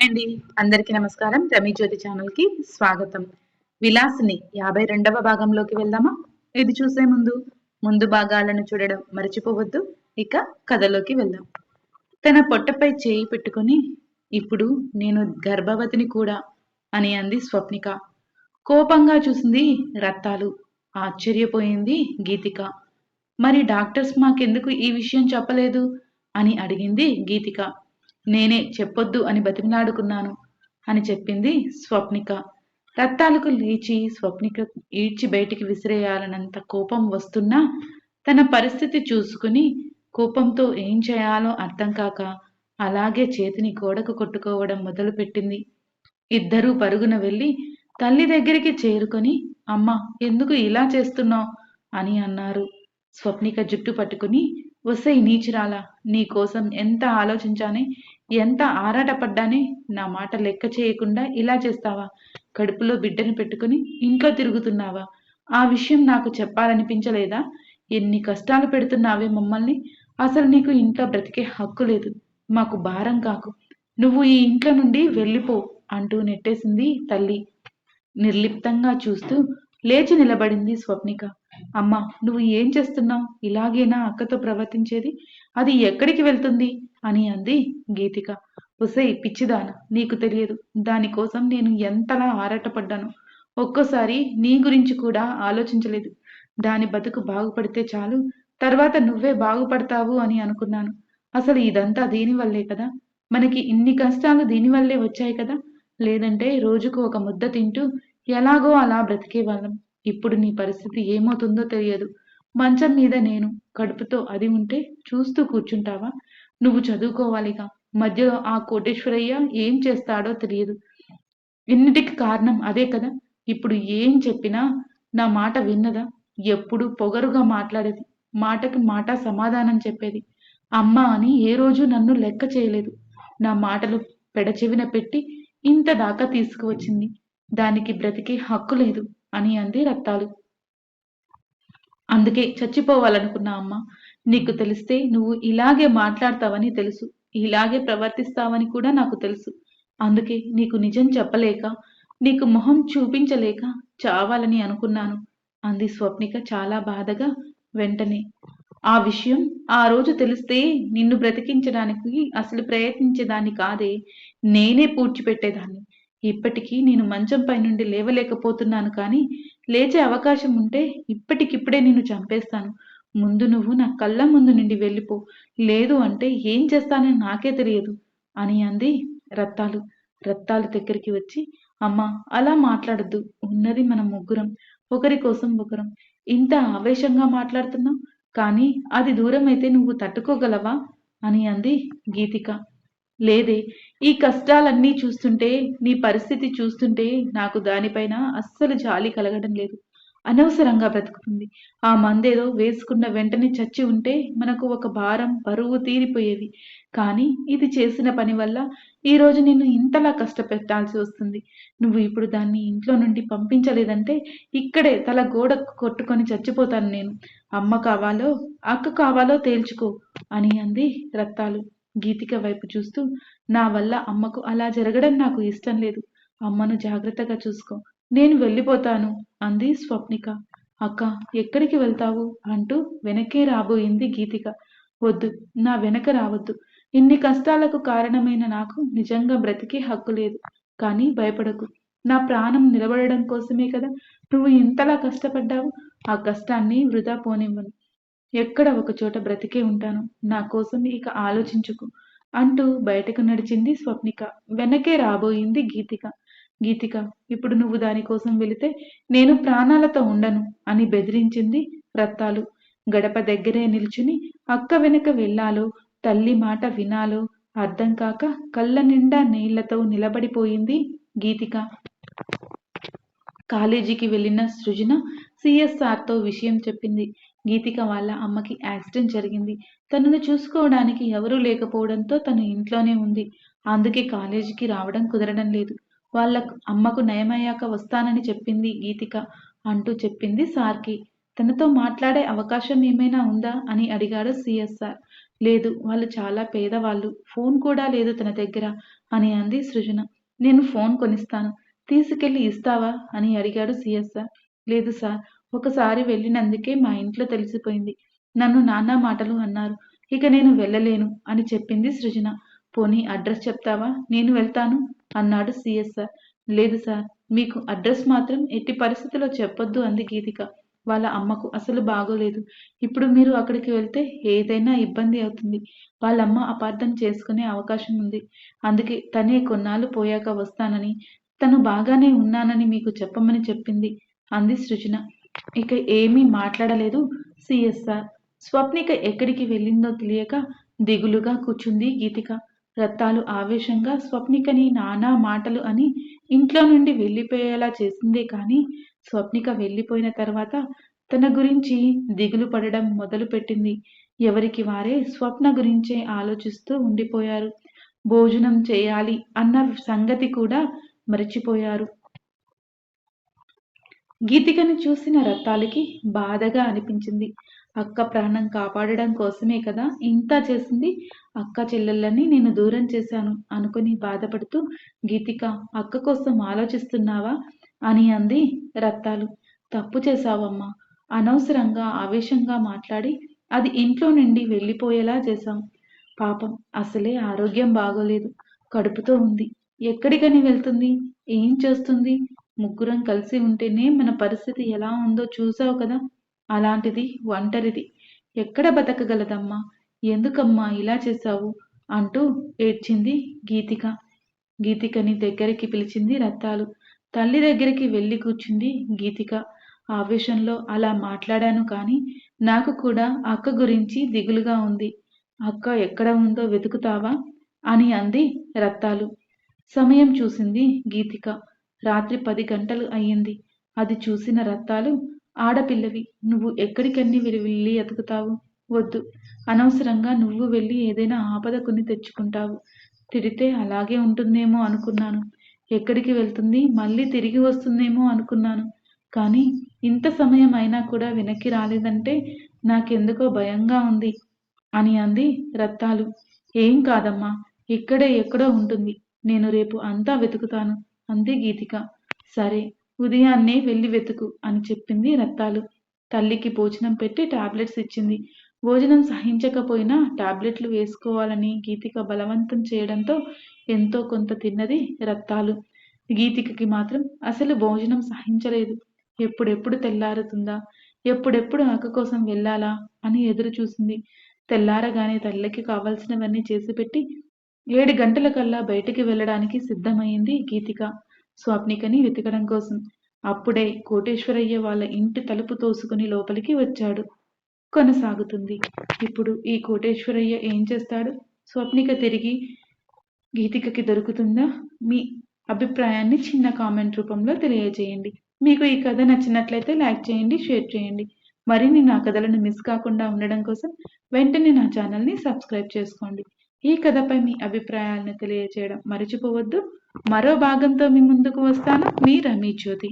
Hi అండి. అందరికీ నమస్కారం. రమి జ్యోతి ఛానల్కి స్వాగతం. విలాసిని యాభై రెండవ భాగంలోకి వెళ్దామా? ఇది చూసే ముందు ముందు భాగాలను చూడడం మర్చిపోవద్దు. ఇక కథలోకి వెళ్దాం. తన పొట్టపై చేయి పెట్టుకొని ఇప్పుడు నేను గర్భవతిని కూడా అని అంది స్వప్నిక. కోపంగా చూసింది రత్తాలు. ఆశ్చర్యపోయింది గీతిక. మరి డాక్టర్స్ మాకెందుకు ఈ విషయం చెప్పలేదు? అని అడిగింది గీతిక. నేనే చెప్పొద్దు అని బతిమిలాడుకున్నాను అని చెప్పింది స్వప్నిక. రత్తాలకు లేచి స్వప్నిక ఈడ్చి బయటికి విసిరేయాలనంత కోపం వస్తున్నా తన పరిస్థితి చూసుకుని కోపంతో ఏం చేయాలో అర్థం కాక అలాగే చేతిని గోడకు కొట్టుకోవడం మొదలుపెట్టింది. ఇద్దరూ పరుగున వెళ్ళి తల్లి దగ్గరికి చేరుకొని అమ్మ ఎందుకు ఇలా చేస్తున్నావు? అని అన్నారు. స్వప్నిక జుట్టు పట్టుకుని వసై నీచురాలా నీ కోసం ఎంత ఆలోచించానే ఎంత ఆరాటపడ్డానే నా మాట లెక్క చేయకుండా ఇలా చేస్తావా? కడుపులో బిడ్డను పెట్టుకుని ఇంట్లో తిరుగుతున్నావా? ఆ విషయం నాకు చెప్పాలనిపించలేదా? ఎన్ని కష్టాలు పెడుతున్నావే మమ్మల్ని. అసలు నీకు ఇంట్లో బ్రతికే హక్కు లేదు. మాకు భారం కాకు. నువ్వు ఈ ఇంట్లో నుండి వెళ్ళిపో అంటూ నెట్టేసింది తల్లి. నిర్లిప్తంగా చూస్తూ లేచి నిలబడింది స్వప్నిక. అమ్మ నువ్వు ఏం చేస్తున్నావు? ఇలాగేనా అక్కతో ప్రవర్తించేది? అది ఎక్కడికి వెళ్తుంది? అని అంది గీతిక. ఒసై పిచ్చిదాన నీకు తెలియదు. దానికోసం నేను ఎంతలా ఆరాటపడ్డాను. ఒక్కోసారి నీ గురించి కూడా ఆలోచించలేదు. దాని బతుకు బాగుపడితే చాలు. తర్వాత నువ్వే బాగుపడతావు అని అనుకున్నాను. అసలు ఇదంతా దీనివల్లే కదా? మనకి ఇన్ని కష్టాలు దీనివల్లే వచ్చాయి కదా? లేదంటే రోజుకు ఒక ముద్ద తింటూ ఎలాగో అలా బ్రతికే వాళ్ళం ఇప్పుడు నీ పరిస్థితి ఏమవుతుందో తెలియదు. మంచం మీద నేను కడుపుతో అది ఉంటే చూస్తూ కూర్చుంటావా? నువ్వు చదువుకోవాలిగా. మధ్యలో ఆ కోటేశ్వరయ్య ఏం చేస్తాడో తెలియదు. ఇన్నిటికి కారణం అదే కదా. ఇప్పుడు ఏం చెప్పినా నా మాట విన్నదా? ఎప్పుడు పొగరుగా మాట్లాడేది. మాటకి మాట సమాధానం చెప్పేది. అమ్మ అని ఏ రోజు నన్ను లెక్క చేయలేదు. నా మాటలు పెడచెవిన పెట్టి ఇంత దాకా తీసుకువచ్చింది. దానికి బ్రతికే హక్కు లేదు. అని అంది రక్తాలు. అందుకే చచ్చిపోవాలనుకున్నా అమ్మ నీకు తెలిస్తే నువ్వు ఇలాగే మాట్లాడతావని తెలుసు ఇలాగే ప్రవర్తిస్తావని కూడా నాకు తెలుసు. అందుకే నీకు నిజం చెప్పలేక నీకు మొహం చూపించలేక చావాలని అనుకున్నాను అంది స్వప్నిక చాలా బాధగా. వెంటనే ఆ విషయం ఆ రోజు తెలిస్తే నిన్ను బ్రతికించడానికి అసలు ప్రయత్నించేదాన్ని కాదే నేనే పూడ్చిపెట్టేదాన్ని. ఇప్పటికీ నేను మంచం పైనుండి లేవలేకపోతున్నాను కానీ లేచే అవకాశం ఉంటే ఇప్పటికిప్పుడే నిన్ను చంపేస్తాను. ముందు నువ్వు నా కళ్ళ ముందు నుండి వెళ్ళిపో. లేదు అంటే ఏం చేస్తానని నాకే తెలియదు అని అంది రత్తాలు. రత్తాలు దగ్గరికి వచ్చి అమ్మా అలా మాట్లాడద్దు. ఉన్నది మన ముగ్గురం. ఒకరి కోసం ఒకరం. ఇంత ఆవేశంగా మాట్లాడుతున్నావు? కానీ అది దూరం అయితే నువ్వు తట్టుకోగలవా? అని అంది గీతిక. లేదే ఈ కష్టాలన్నీ చూస్తుంటే నీ పరిస్థితి చూస్తుంటే నాకు దానిపైన అస్సలు జాలి కలగడం లేదు. అనవసరంగా బ్రతుకుతుంది. ఆ మందేదో వేసుకున్న వెంటనే చచ్చి ఉంటే మనకు ఒక భారం బరువు తీరిపోయేది కానీ ఇది చేసిన పని వల్ల ఈరోజు నేను నిన్ను ఇంతలా కష్టపెట్టాల్సి వస్తుంది. నువ్వు ఇప్పుడు దాన్ని ఇంట్లో నుండి పంపించలేదంటే ఇక్కడే తల గోడ కొట్టుకొని చచ్చిపోతాను నేను. అమ్మ కావాలో అక్క కావాలో తేల్చుకో అని అంది రత్తాలు. గీతిక వైపు చూస్తూ నా వల్ల అమ్మకు అలా జరగడం నాకు ఇష్టం లేదు. అమ్మను జాగ్రత్తగా చూసుకో. నేను వెళ్ళిపోతాను అంది స్వప్నిక. అక్క ఎక్కడికి వెళ్తావు? అంటూ వెనకే రాబోయింది గీతిక. వద్దు నా వెనక రావద్దు. ఇన్ని కష్టాలకు కారణమైన నాకు నిజంగా బ్రతికే హక్కు లేదు. కానీ భయపడకు. నా ప్రాణం నిలబడడం కోసమే కదా నువ్వు ఇంతలా కష్టపడ్డావు? ఆ కష్టాన్ని వృధా పోనివ్వను. ఎక్కడ ఒకచోట బ్రతికే ఉంటాను. నా కోసం ఇక ఆలోచించుకు అంటూ బయటకు నడిచింది స్వప్నిక. వెనకే రాబోయింది గీతిక. గీతిక ఇప్పుడు నువ్వు దానికోసం వెళితే నేను ప్రాణాలతో ఉండను అని బెదిరించింది రత్తాలు. గడప దగ్గరే నిల్చుని అక్క వెనక వెళ్ళాలో తల్లి మాట వినాలో అర్థం కాక కళ్ళ నిండా నీళ్ళతో నిలబడిపోయింది గీతిక. కాలేజీకి వెళ్ళిన సృజన సిఎస్ఆర్తో విషయం చెప్పింది. గీతిక వాళ్ళ అమ్మకి యాక్సిడెంట్ జరిగింది. తనను చూసుకోవడానికి ఎవరూ లేకపోవడంతో తను ఇంట్లోనే ఉంది. అందుకే కాలేజీకి రావడం కుదరడం లేదు. వాళ్ళ అమ్మకు నయమయ్యాక వస్తానని చెప్పింది గీతిక అంటూ చెప్పింది సార్కి. తనతో మాట్లాడే అవకాశం ఏమైనా ఉందా అని అడిగాడు సిఎస్ఆర్ లేదు వాళ్ళు చాలా పేదవాళ్ళు. ఫోన్ కూడా లేదు తన దగ్గర అని అంది సృజన. నేను ఫోన్ కొనిస్తాను. తీసుకెళ్ళి ఇస్తావా అని అడిగాడు సిఎస్ఆర్ లేదు సార్. ఒకసారి వెళ్ళినందుకే మా ఇంట్లో తెలిసిపోయింది. నన్ను నానా మాటలు అన్నారు. ఇక నేను వెళ్ళలేను అని చెప్పింది సృజన. పోనీ అడ్రస్ చెప్తావా? నేను వెళ్తాను అన్నాడు సిఎస్ఆర్ లేదు సార్. మీకు అడ్రస్ మాత్రం ఎట్టి పరిస్థితిలో చెప్పొద్దు అంది గీతిక. వాళ్ళ అమ్మకు అసలు బాగోలేదు. ఇప్పుడు మీరు అక్కడికి వెళ్తే ఏదైనా ఇబ్బంది అవుతుంది. వాళ్ళమ్మ అపార్థం చేసుకునే అవకాశం ఉంది. అందుకే తనే కొన్నాళ్ళు పోయాక వస్తానని తను బాగానే ఉన్నానని మీకు చెప్పమని చెప్పింది. అంది సృజన ఇక ఏమీ మాట్లాడలేదు సిఎస్ఆర్. స్వప్నిక ఎక్కడికి వెళ్ళిందో తెలియక దిగులుగా కూర్చుంది గీతిక. రత్తాలు ఆవేశంగా స్వప్నికని నానా మాటలు అని ఇంట్లో నుండి వెళ్ళిపోయేలా చేసిందే కానీ స్వప్నిక వెళ్ళిపోయిన తర్వాత తన గురించి దిగులు పడడం మొదలుపెట్టింది. ఎవరికి వారే స్వప్న గురించే ఆలోచిస్తూ ఉండిపోయారు. భోజనం చేయాలి అన్న సంగతి కూడా మరిచిపోయారు. గీతికను చూసిన రత్తాలకి బాధగా అనిపించింది. అక్క ప్రాణం కాపాడడం కోసమే కదా ఇంత చేసింది? అక్క చెల్లెళ్ళని నేను దూరం చేశాను అనుకుని బాధపడుతూ గీతిక అక్క కోసం ఆలోచిస్తున్నావా? అని అంది రత్తాలు తప్పు చేశావమ్మా. అనవసరంగా ఆవేశంగా మాట్లాడి అది ఇంట్లో నుండి వెళ్ళిపోయేలా చేశాం. పాపం అసలే ఆరోగ్యం బాగోలేదు. కడుపుతో ఉంది. ఎక్కడికని వెళ్తుంది? ఏం చేస్తుంది? ముగ్గురం కలిసి ఉంటేనే మన పరిస్థితి ఎలా ఉందో చూసావు కదా? అలాంటిది ఒంటరిది. ఎక్కడ బతకగలదమ్మా? ఎందుకమ్మా ఇలా చేశావు? అంటూ ఏడ్చింది గీతిక. గీతికని దగ్గరికి పిలిచింది రత్తాలు. తల్లి దగ్గరికి వెళ్ళి కూర్చుంది గీతిక. ఆవేశంలో అలా మాట్లాడాను కానీ నాకు కూడా అక్క గురించి దిగులుగా ఉంది. అక్క ఎక్కడ ఉందో వెతుకుతావా? అని అంది రత్తాలు. సమయం చూసింది గీతిక. రాత్రి పది గంటలు అయ్యింది. అది చూసిన రత్తాలు ఆడపిల్లవి నువ్వు ఎక్కడికన్నీ వెళ్ళి ఎతుకుతావు? వద్దు. అనవసరంగా నువ్వు వెళ్ళి ఏదైనా ఆపద కొని తెచ్చుకుంటావు. తిడితే అలాగే ఉంటుందేమో అనుకున్నాను. ఎక్కడికి వెళ్తుంది? మళ్ళీ తిరిగి వస్తుందేమో అనుకున్నాను. కానీ ఇంత సమయం అయినా కూడా వెనక్కి రాలేదంటే నాకెందుకో భయంగా ఉంది అని అంది రత్తాలు. ఏం కాదమ్మా ఇక్కడే ఎక్కడో ఉంటుంది. నేను రేపు అంతా వెతుకుతాను. అంది గీతిక. సరే ఉదయాన్నే వెళ్ళి వెతుకు అని చెప్పింది రత్తాలు. తల్లికి భోజనం పెట్టి టాబ్లెట్స్ ఇచ్చింది. భోజనం సహించకపోయినా టాబ్లెట్లు వేసుకోవాలని గీతిక బలవంతం చేయడంతో ఎంతో కొంత తిన్నది రత్తాలు. గీతికకి మాత్రం అసలు భోజనం సహించలేదు. ఎప్పుడెప్పుడు తెల్లారుతుందా? ఎప్పుడెప్పుడు అక్క కోసం వెళ్ళాలా? అని ఎదురు చూసింది తెల్లారగానే తల్లికి కావాల్సినవన్నీ చేసి పెట్టి ఏడు గంటల కల్లా బయటికి వెళ్ళడానికి సిద్ధమైంది గీతిక. స్వప్నికని వెతకడం కోసం. అప్పుడే కోటేశ్వరయ్య వాళ్ళ ఇంటి తలుపు తోసుకుని లోపలికి వచ్చాడు. కొనసాగుతుంది. ఇప్పుడు ఈ కోటేశ్వరయ్య ఏం చేస్తాడు? స్వప్నిక తిరిగి గీతికకి దొరుకుతుందా? మీ అభిప్రాయాన్ని చిన్న కామెంట్ రూపంలో తెలియజేయండి. మీకు ఈ కథ నచ్చినట్లయితే లైక్ చేయండి షేర్ చేయండి. మరిన్ని నా కథలను మిస్ కాకుండా ఉండడం కోసం వెంటనే నా ఛానల్ని సబ్స్క్రైబ్ చేసుకోండి. ఈ కథపై మీ అభిప్రాయాలను తెలియజేయడం మర్చిపోవద్దు. మరో భాగంతో మీ ముందుకు వస్తాను. మీ రమీ జ్యోతి.